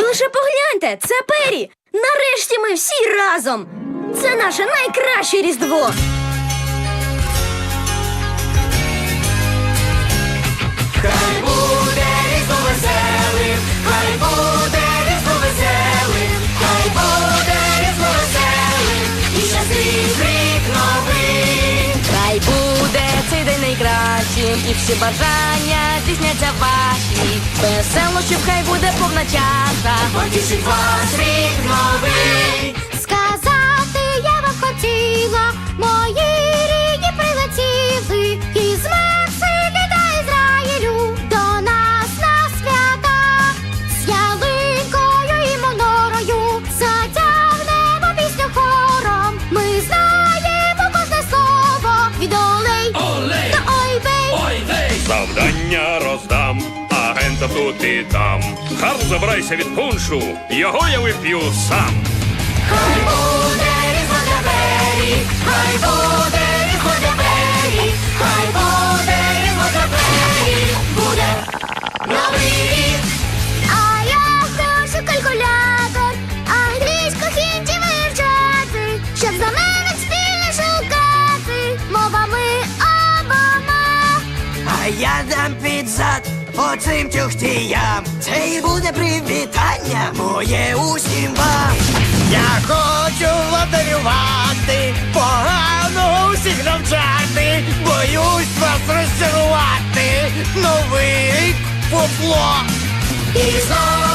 Лише погляньте, це Пері! Нарешті ми всі разом! Це наше найкраще різдво! Хай буде різдво веселим, хай буде різдво веселим, хай буде різдво веселим, і щастить рік новий. Хай буде цей день найкращим, і всі бажання здійсняться ваші. Веселощів хай буде повна чаша. Потішить вас рік новий. Сказати я вам хотіла, мої рідні прилетіли із Мексики та Ізраїлю до нас на свята з ялинкою і монорою затягнемо пісню хором. Ми знаємо кожне слово від олей Олей! до ой бей. Ой, вей! Завдання агента тут і там. Хар забирайся від пуншу, його я вип'ю сам. Хай буде різдво для Бері, хай буде різдво Бері, хай буде різдво Бері, буде новий рік. А я прошу калькулятор, англійську хінті вивчати, щоб знаменник спільно шукати мовами обома. А я дам під зад оцим тюхтіям. Це і буде привітання моє усім вам. Я хочу владарювати, погано усіх навчати, боюсь вас розчарувати, новий попло. І знову